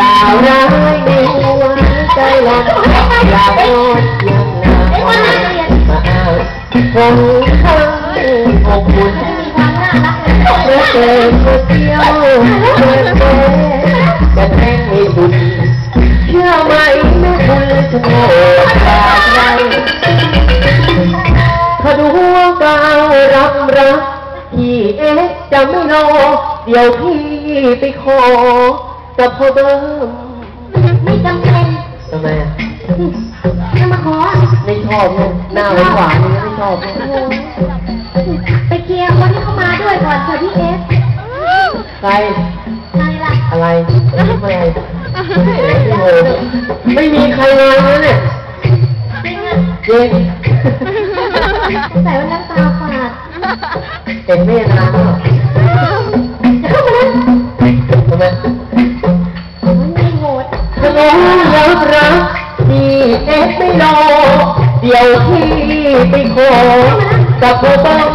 ดาวร้ายในหัวใจหลงอยากโอนยังนามาอ้างคนข้างอบอุ่นเมื่อเจอคนเดียวเมื่อเจอจะแท้งให้บุญเชื่อไหมแม่คุณจะโง่จากใครถ้าดูว่ากาวรับรักพี่เอ๊จะไม่รอเดี๋ยวพี่ไปขอ กับพ่อเบิ้มไม่จำเป็นทำไมอะจะมาขอไม่ชอบเนี่ยหน้าหวานๆไม่ชอบเนี่ยไปเคลียร์คนที่เข้ามาด้วยก่อนค่ะพี่เอฟใครใครล่ะอะไรไม่อะไรโอ้โหไม่มีใครมาเลยเนี่ยจริงอะเย็นใส่ว่นน้ำตาฝาดเห็นเมตนาเหรอ ดถ้าน้องรับรักพี่เอ็ดไม่รอเดี๋ยวพี่ไปขอกับพ่อบ้อง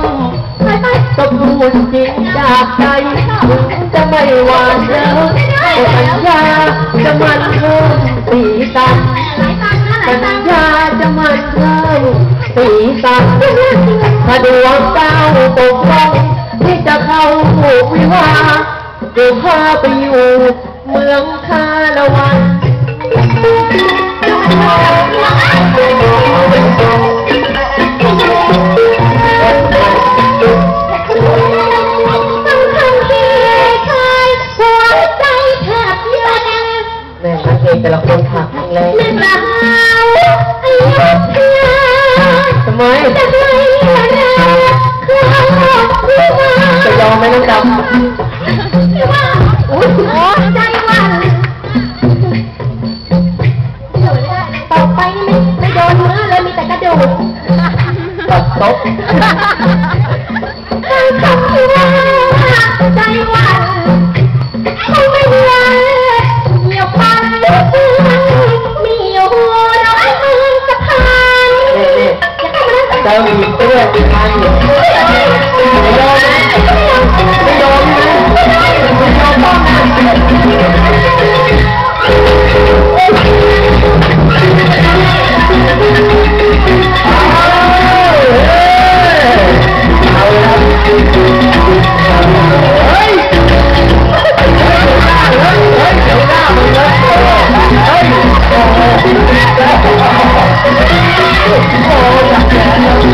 ไปไปก็พูดจริงจากใจถึงจะไม่หวานเยอะแต่สัญญาจะมันเพิ่มสีสันหลายตังค์นสัญญาจะมันเพิ่มสีสันถ้าดวงดาวตกลงที่จะเข้าผูวิวาเดี๋ยวพาไปอยู่เมืองคาละวัน แม่นักเอกแต่ละคนขาดแข็งแรงแม่สาวไอ้ยักษ์ยาทำไมจะไม่รักใครบอกพี่ว่าจะยอมไหมน้องดพี่ว่าอุ้ยใจหวันต่อไปนี่ไม่ไม่โดนเนื้อเลยมีแต่กระดูกำตัดโต๊ะ 等你对饮一杯寂 Yeah.